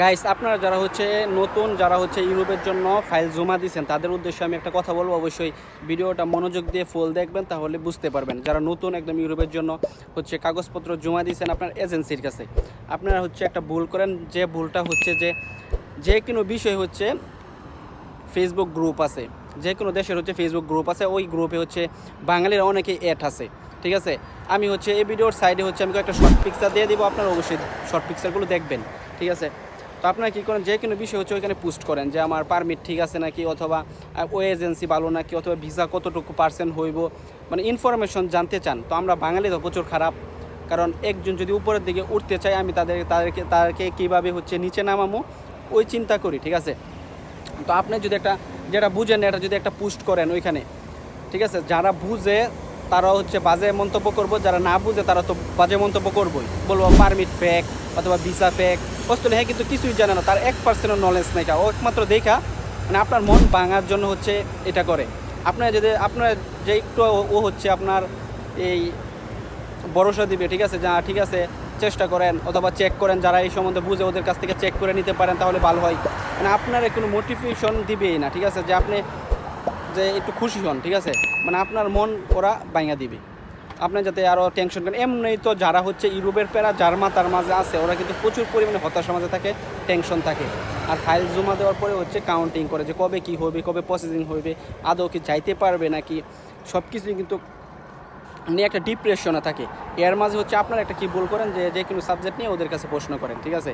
Guys আপনারা যারা হচ্ছে নতুন, যারা হচ্ছে ইউরোপের জন্য ফাইল জমা দিয়েছেন তাদের উদ্দেশ্যে আমি একটা কথা বলব। অবশ্যই ভিডিওটা মনোযোগ দিয়ে ফুল দেখবেন, তাহলে বুঝতে পারবেন। যারা নতুন একদম ইউরোপের জন্য হচ্ছে কাগজপত্র জমা দিয়েছেন আপনার এজেন্সির কাছে, আপনারা হচ্ছে একটা ভুল করেন। যে ভুলটা হচ্ছে যে যে কোনো বিষয় হচ্ছে ফেসবুক গ্রুপ আছে, যে কোনো দেশের হচ্ছে ফেসবুক গ্রুপ আছে, ওই গ্রুপে হচ্ছে বাঙালির অনেকে অ্যাড আছে, ঠিক আছে? আমি হচ্ছে এই ভিডিওর সাইডে হচ্ছে আমি একটা শর্ট পিকচার দিয়ে দিব, আপনারা অবশ্যই শর্ট পিকচারগুলো দেখবেন, ঠিক আছে? তো আপনারা কী করেন, যে কোনো বিষয় হচ্ছে ওইখানে পোস্ট করেন যে আমার পারমিট ঠিক আছে নাকি অথবা ওই এজেন্সি ভালো নাকি অথবা ভিসা কতটুকু পার্সেন্ট হইব। মানে ইনফরমেশন জানতে চান, তো আমরা বাঙালি তো প্রচুর খারাপ। কারণ একজন যদি উপরের দিকে উঠতে চায়, আমি তাদের তাদেরকে তাদেরকে কীভাবে হচ্ছে নিচে নামামো, ওই চিন্তা করি, ঠিক আছে? তো আপনি যদি একটা যেটা বুঝেন, এটা যদি একটা পোস্ট করেন ওইখানে, ঠিক আছে? যারা বুঝে তারা হচ্ছে বাজে মন্তব্য করব, যারা না বুঝে, তারা তো বাজে মন্তব্য করবোই। বলব পারমিট ফেক অথবা ভিসা ফেক বস্তু হ্যাঁ কিন্তু কিছুই জানে না। তার এক পার্সেন্টের নলেজ নেই ও একমাত্র দেখা মানে আপনার মন ভাঙার জন্য হচ্ছে এটা করে। আপনার যদি, আপনার যে একটু ও- হচ্ছে আপনার এই ভরসা দিবে, ঠিক আছে, যা, ঠিক আছে, চেষ্টা করেন, অথবা চেক করেন, যারা এই সম্বন্ধে বুঝে ওদের কাছ থেকে চেক করে নিতে পারেন, তাহলে ভালো হয়। মানে আপনার কোনো মোটিভেশন দিবেই না, ঠিক আছে, যে আপনি যে একটু খুশি হন, ঠিক আছে মানে আপনার মন ওরা বাইঙা দিবে। আপনি যাতে আরও টেনশন করেন। এমনি তো যারা হচ্ছে ইউরোপের প্যারা জার্মা তার মাঝে আছে, ওরা কিন্তু প্রচুর পরিমাণে হতাশার মাঝে থাকে টেনশন থাকে। আর ফাইল জমা দেওয়ার পরে হচ্ছে কাউন্টিং করে যে কবে কি হবে, কবে প্রসেসিং হবে, আদৌ কি যাইতে পারবে নাকি? সব কিছুই কিন্তু নিয়ে একটা ডিপ্রেশনে থাকে। এর মাঝে হচ্ছে আপনার একটা কি ভুল করেন যে যে কোনো সাবজেক্ট নিয়ে ওদের কাছে প্রশ্ন করেন, ঠিক আছে?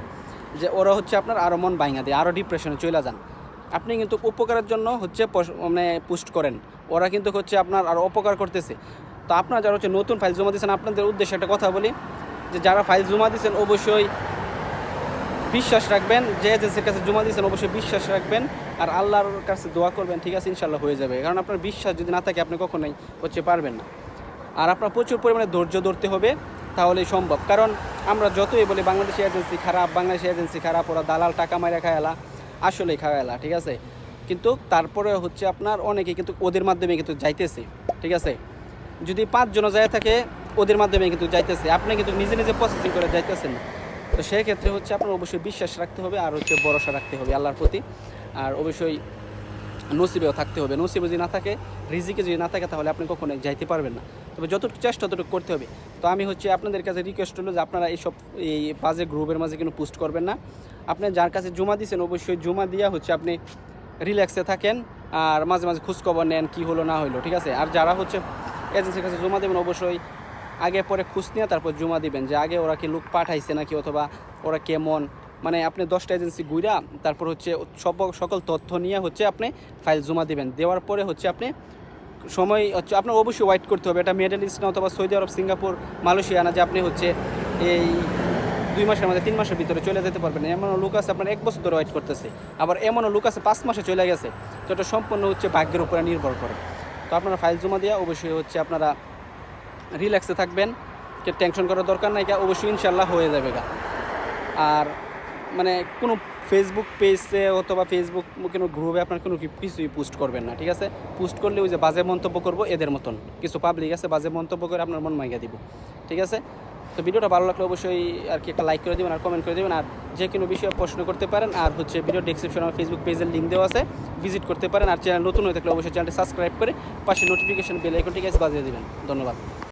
যে ওরা হচ্ছে আপনার আরও মন ভাঙা দেয় আরও ডিপ্রেশনে চলে যান। আপনি কিন্তু উপকারের জন্য হচ্ছে মানে পোস্ট করেন। ওরা কিন্তু হচ্ছে আপনার আরও উপকার করতেছে। তো আপনারা যারা হচ্ছে নতুন ফাইল জমা দিয়েছেন, আপনাদের উদ্দেশ্যে একটা কথা বলি, যে যারা ফাইল জমা দিয়েছেন, অবশ্যই বিশ্বাস রাখবেন, যে এজেন্সির কাছে জমা দিয়েছেন, অবশ্যই বিশ্বাস রাখবেন, আর আল্লাহর কাছে দোয়া করবেন, ঠিক আছে ইনশাল্লাহ হয়ে যাবে। কারণ আপনার বিশ্বাস যদি না থাকে, আপনি কখনোই হচ্ছে পারবেন না। আর আপনার প্রচুর পরিমাণে ধৈর্য ধরতে হবে, তাহলেই সম্ভব। কারণ আমরা যতই বলি, বাংলাদেশি এজেন্সি খারাপ, বাংলাদেশি এজেন্সি খারাপ, ওরা দালাল, টাকা মাইরা খায়ালা, আসলেই খাওয়ালা ঠিক আছে? কিন্তু তারপরে হচ্ছে আপনার অনেকে কিন্তু ওদের মাধ্যমে কিন্তু যাইতেছে, ঠিক আছে? যদি পাঁচজনও যায় থাকে, ওদের মাধ্যমে কিন্তু যাইতেছে। আপনি কিন্তু নিজে নিজে প্রসেসিং করে যাইতেছেন। তো সেই ক্ষেত্রে হচ্ছে আপনার অবশ্যই বিশ্বাস রাখতে হবে আর হচ্ছে ভরসা রাখতে হবে আল্লাহর প্রতি। আর অবশ্যই নসিবেও থাকতে হবে। নসিবে যদি না থাকে, রিজিকে যদি না থাকে, তাহলে আপনি কখনোই যাইতে পারবেন না। তবে যতটুকু চেষ্টা ততটুকু করতে হবে। তো আমি হচ্ছে আপনাদের কাছে রিকোয়েস্ট হলো যে আপনারা এইসব এই বাজে গ্রুপের মাঝে কিন্তু পোস্ট করবেন না। আপনি যার কাছে জমা দিয়েছেন অবশ্যই জমা দিয়া হচ্ছে আপনি রিল্যাক্সে থাকেন। আর মাঝে মাঝে খোঁজখবর নেন কী হলো, না হলো, ঠিক আছে? আর যারা হচ্ছে এজেন্সির কাছে জমা দেবেন, অবশ্যই আগে পরে খুঁজ নিয়ে তারপর জমা দিবেন যে আগে ওরা কি লোক পাঠাইছে নাকি অথবা ওরা কেমন। মানে আপনি দশটা এজেন্সি ঘুরা তারপর হচ্ছে সব সকল তথ্য নিয়ে হচ্ছে আপনি ফাইল জমা দিবেন। দেওয়ার পরে হচ্ছে আপনি সময় হচ্ছে আপনার অবশ্যই ওয়েট করতে হবে। এটা মিডল ইস্ট না অথবা সৌদি আরব সিঙ্গাপুর মালয়েশিয়া না যে আপনি হচ্ছে এই দুই মাসের মধ্যে তিন মাসের ভিতরে চলে যেতে পারবেন। এমনও লোক আছে আপনার এক বছর ধরে ওয়েট করতেছে। আবার এমনও লোক আছে পাঁচ মাসে চলে গেছে। তো এটা সম্পূর্ণ হচ্ছে ভাগ্যের উপরে নির্ভর করে। তো আপনারা ফাইল জমা দেওয়া অবশ্যই হচ্ছে আপনারা রিল্যাক্সে থাকবেন। কে টেনশন করার দরকার নাই অবশ্যই ইনশাল্লাহ হয়ে যাবে গা। আর মানে কোনো ফেসবুক পেজে অথবা ফেসবুক কোনো গ্রুপে আপনার কোনো কিছুই পোস্ট করবেন না, ঠিক আছে? পোস্ট করলে ওই যে বাজে মন্তব্য করব এদের মতন। কিছু পাবলিক আছে, বাজে মন্তব্য করে আপনার মন মাইগা দিব, ঠিক আছে? তো ভিডিওটা ভালো লাগলে অবশ্যই আর কি একটা লাইক করে দেবেন আর কমেন্ট করে দেবেন। আর যে কোনো বিষয়ে প্রশ্ন করতে পারেন, আর হচ্ছে ভিডিও ডিসক্রিপশন আমার ফেসবুক পেজের লিঙ্ক দেওয়া আছে ভিজিট করতে পারেন। আর চ্যানেল নতুন হয়ে থাকলে অবশ্যই চ্যানেলটি সাবস্ক্রাইব করে পাশে নোটিফিকেশন বেল আইকনটি গ্যাস বাজিয়ে দেবেন। ধন্যবাদ।